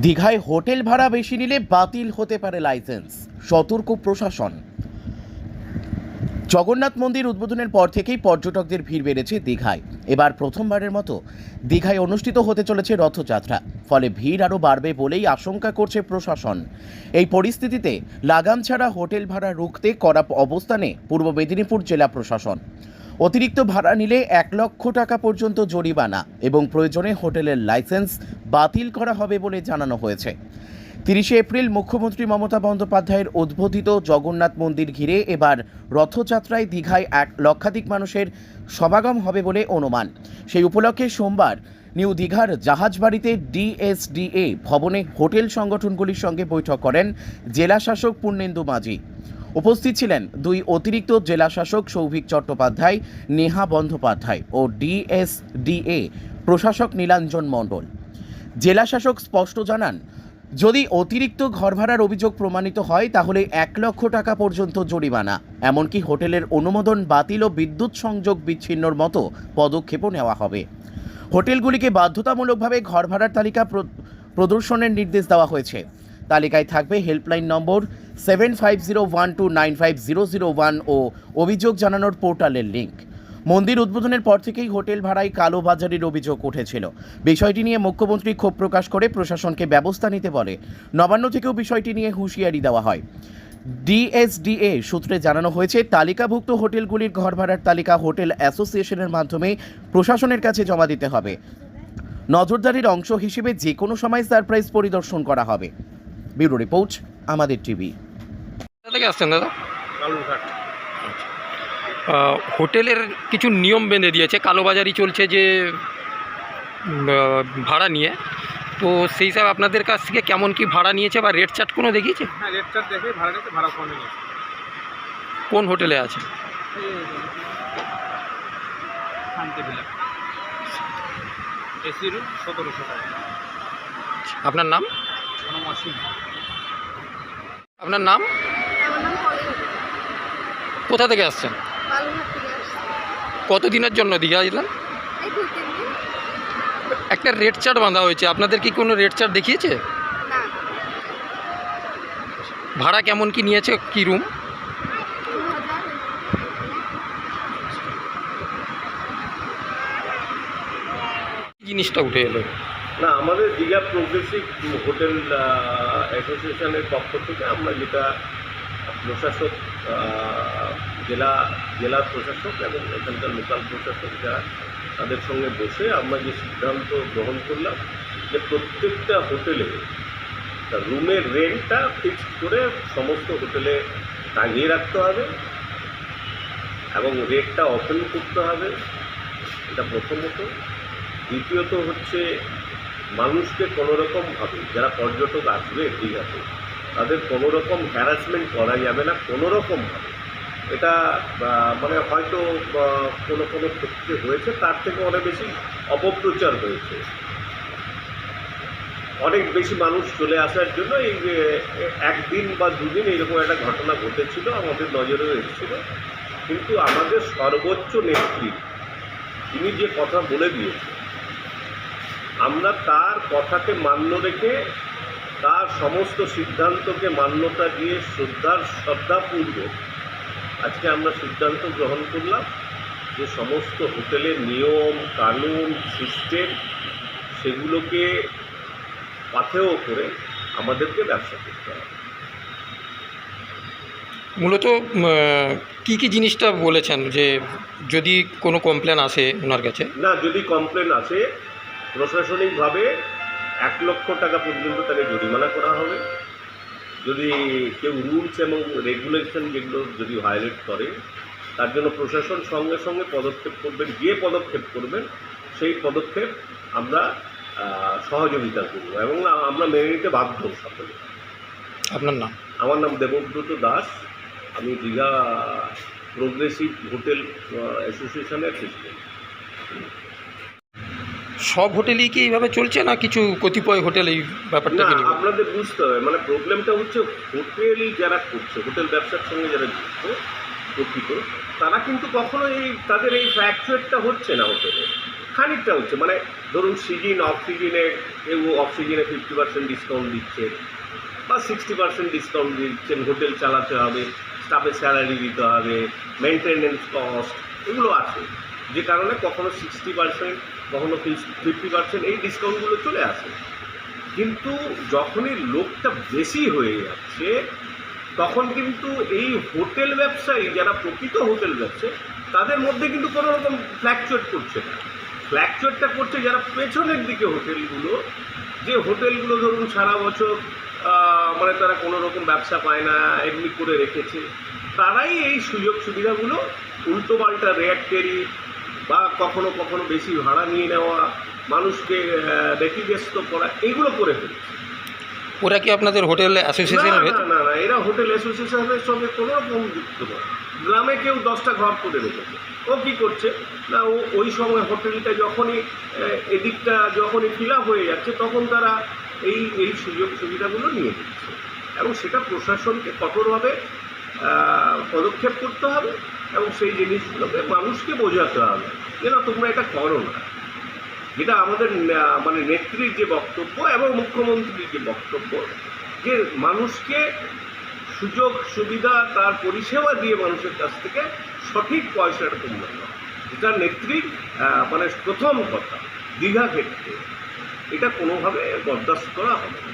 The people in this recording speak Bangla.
দীঘায় হোটেল ভাড়া বেশি নিলে বাতিল হতে পারে লাইসেন্স, সতর্ক প্রশাসন। জগন্নাথ মন্দির উদ্বোধনের পর থেকেই পর্যটকদের ভিড় বেড়েছে দীঘায়। এবার প্রথমবারের মতো দীঘায় অনুষ্ঠিত হতে চলেছে রথযাত্রা। ফলে ভিড় আরও বাড়বে বলেই আশঙ্কা করছে প্রশাসন। এই পরিস্থিতিতে লাগাম ছাড়া হোটেল ভাড়া রুখতে করা অবস্থানে পূর্ব মেদিনীপুর জেলা প্রশাসন। অতিরিক্ত ভাড়া নিলে এক লক্ষ টাকা পর্যন্ত জরিমানা এবং প্রয়োজনে হোটেলের লাইসেন্স বাতিল করা হবে বলে জানানো হয়েছে। তিরিশে এপ্রিল মুখ্যমন্ত্রী মমতা বন্দ্যোপাধ্যায়ের উদ্বোধিত জগন্নাথ মন্দির ঘিরে এবার রথযাত্রায় দীঘায় এক লক্ষাধিক মানুষের সমাগম হবে বলে অনুমান। সেই উপলক্ষে সোমবার নিউ দীঘার জাহাজবাড়িতে ডিএসডিএ ভবনে হোটেল সংগঠনগুলির সঙ্গে বৈঠক করেন জেলা শাসক পূর্ণেন্দু মাঝি। উপস্থিত ছিলেন দুই অতিরিক্ত জেলা শাসক সৌভিক চট্টোপাধ্যায়, নেহা বন্দ্যোপাধ্যায় ও ডিএসডিএ প্রশাসক নীলাঞ্জন মণ্ডল। জেলা শাসক স্পষ্ট জানান, যদি অতিরিক্ত ঘর ভাড়ার অভিযোগ প্রমাণিত হয়, তাহলে এক লক্ষ টাকা পর্যন্ত জরিমানা। এমনকি হোটেলের অনুমোদন বাতিল ও বিদ্যুৎ সংযোগ বিচ্ছিন্নর মতো পদক্ষেপও নেওয়া হবে। হোটেলগুলিকে বাধ্যতামূলকভাবে ঘর ভাড়ার তালিকা প্র- প্রদর্শনের নির্দেশ দেওয়া হয়েছে। তালিকায় থাকবে helpline number seven five zero one two nine five zero zero one ও অভিযোগ জানানোর পোর্টালের লিঙ্ক মন্দির উদ্বোধনের পর থেকেই হোটেল ভাড়ায় কালোবাজারির অভিযোগ উঠেছিল। বিষয়টি নিয়ে মুখ্যমন্ত্রী ক্ষোভ প্রকাশ করে প্রশাসনকে ব্যবস্থা নিতে বলে। নবান্ন থেকেও বিষয়টি নিয়ে হুঁশিয়ারি দেওয়া হয়। ডিএসডিএ সূত্রে জানানো হয়েছে, তালিকাভুক্ত হোটেলগুলির ঘর ভাড়ার তালিকা হোটেল অ্যাসোসিয়েশনের মাধ্যমে প্রশাসনের কাছে জমা দিতে হবে। নজরদারির অংশ হিসেবে যে কোনো সময় সারপ্রাইজ পরিদর্শন করা হবে। ব্যুরো রিপোর্ট আমাদের টিভি। থেকে আসছেন দাদা? হোটেলের কিছু নিয়ম বেঁধে দিয়েছে কালোবাজারি চলছে যে ভাড়া নিয়ে। তো সেই হিসাবে আপনাদের কাছ থেকে কেমন কি ভাড়া নিয়েছে বা রেট চার্ট কোনো দেখিয়েছে? হ্যাঁ রেট চার্ট দেখে ভাড়া নিতে ভাড়া কমে কোন হোটেলে আছে? এসি রুম সতেরোশো টাকা। আপনার নাম। আপনার নাম? কোথা থেকে আসছেন? কতদিনের জন্য দীঘা এলেন দিন। একটা রেড চার্ট বাঁধা হয়েছে। আপনাদের কি কোনো রেড চার্ট দেখিয়েছে? ভাড়া কেমন কি নিয়েছে? কি রুম? জিনিসটা উঠে এলো? না, আমাদের দীঘা প্রোগ্রেসিভ হোটেল অ্যাসোসিয়েশনের পক্ষ থেকে আমরা যেটা প্রশাসক জেলা জেলার প্রশাসক এবং এখানকার লোকাল প্রশাসক যারা তাদের সঙ্গে বসে আমরা যে সিদ্ধান্ত গ্রহণ করলাম যে প্রত্যেকটা হোটেলে রুমের রেন্টটা ফিক্সড করে সমস্ত হোটেলে টাঙিয়ে রাখতে হবে এবং রেটটা ওপেন করতে হবে। এটা প্রথমত। দ্বিতীয়ত হচ্ছে মানুষকে কোনো রকমভাবে যারা পর্যটক আসবে দীঘাতে তাদের কোনো রকম হ্যারাসমেন্ট করা যাবে না কোনো রকমভাবে এটা মানে হয়তো কোনো কোনো ক্ষেত্রে হয়েছে, তার থেকে অনেক বেশি অপপ্রচার হয়েছে। অনেক বেশি মানুষ চলে আসার জন্য এই যে একদিন বা দুদিন এরকম একটা ঘটনা ঘটেছিল, আমাদের নজরেও এসেছিল। কিন্তু আমাদের সর্বোচ্চ নেত্রী, তিনি যে কথা বলে দিয়েছেন আমরা তার কথাকে মান্য রেখে তার সমস্ত সিদ্ধান্তকে মান্যতা দিয়ে শ্রদ্ধার শ্রদ্ধাপূর্বক আজকে আমরা সিদ্ধান্ত গ্রহণ করলাম যে সমস্ত হোটেলের নিয়ম কানুন সিস্টেম সেগুলোকে পাথেয় করে আমাদেরকে ব্যবসা করতে হবে। মূলত কি কি জিনিসটা বলেছেন যে যদি কোনো কমপ্লেন আসে ওনার কাছে? না যদি কমপ্লেন আসে প্রশাসনিকভাবে এক লক্ষ টাকা পর্যন্ত তাকে জরিমানা করা হবে। যদি কেউ রুলস এবং রেগুলেশন যেগুলো যদি ভায়োলেট করে তার জন্য প্রশাসন সঙ্গে সঙ্গে পদক্ষেপ করবেন যে পদক্ষেপ করবেন সেই পদক্ষেপ আমরা সহযোগিতা করব এবং আমরা মেনে নিতে বাধ্য সকলে। আপনার নাম? আমার নাম দেবব্রত দাস। আমি দীঘা প্রোগ্রেসিভ হোটেল অ্যাসোসিয়েশনের প্রেসিডেন্ট। সব হোটেলেই কি এইভাবে চলছে না কিছু কতিপয় হোটেল এই না ব্যাপারটাকে আপনাদের বুঝতে হবে। মানে প্রবলেমটা হচ্ছে হোটেল যারা করছে হোটেল ব্যবসার সঙ্গে যারা যুক্ত প্রকৃত তারা কিন্তু কখনো এই তাদের এই ফ্র্যাকচুয়েটটা হচ্ছে না হোটেলে। খানিকটা হচ্ছে। মানে ধরুন সিজন অফ সিজনে কেউ অফ সিজনে ফিফটি পার্সেন্ট ডিসকাউন্ট দিচ্ছে বা সিক্সটি পার্সেন্ট ডিসকাউন্ট দিচ্ছেন হোটেল চালাতে হবে স্টাফের স্যালারি দিতে হবে মেনটেনেন্স কস্ট এগুলো আছে। যে কারণে কখনো সিক্সটি পার্সেন্ট কখনো ফিফটি পার্সেন্ট এই ডিসকাউন্টগুলো চলে আসে। কিন্তু যখনই লোকটা বেশি হয়ে যাচ্ছে, তখন কিন্তু এই হোটেল ব্যবসায়ী, যারা প্রকৃত হোটেল ব্যবসায়ী, তাদের মধ্যে কিন্তু কোনো রকম ফ্ল্যাকচুয়েট করছে না। ফ্ল্যাকচুয়েটটা করছে যারা পেছনের দিকে হোটেলগুলো, যে হোটেলগুলো ধরুন সারা বছর মানে তারা কোনো রকম ব্যবসা পায় না, এমনি করে রেখেছে, তারাই এই সুযোগ সুবিধাগুলো উল্টোপাল্টা রেট টেরি বা কখনো কখনো বেশি ভাড়া নিয়ে নেওয়া মানুষকে ব্যতিব্যস্ত করা এগুলো করে ফেলছে। ওরা কি আপনাদের হোটেল না অ্যাসোসিয়েশনের না না না এরা হোটেল অ্যাসোসিয়েশনের সঙ্গে কোনো রকম যুক্ত নয় গ্রামে কেউ দশটা ঘর করে রেখেছে। ও কী করছে? না ও ওই সময় হোটেলটা যখনই এদিকটা যখনই ফিল হয়ে যাচ্ছে তখন তারা এই এই সুযোগ সুবিধাগুলো নিয়ে নিচ্ছে। এবং সেটা প্রশাসনকে কঠোরভাবে পদক্ষেপ করতে হবে। এবং সেই জিনিসগুলোকে মানুষকে বোঝাতে হবে যে না, তোমরা এটা করো না। যেটা আমাদের মানে নেত্রীর যে বক্তব্য এবং মুখ্যমন্ত্রীর যে বক্তব্য, যে মানুষকে সুযোগ, সুবিধা, তার পরিষেবা দিয়ে মানুষের কাছ থেকে সঠিক পয়সাটা তোমরা এটা নেত্রীর মানে প্রথম কথা, দীঘা ক্ষেত্রে। এটা কোনোভাবে বরদাস্ত করা হবে না।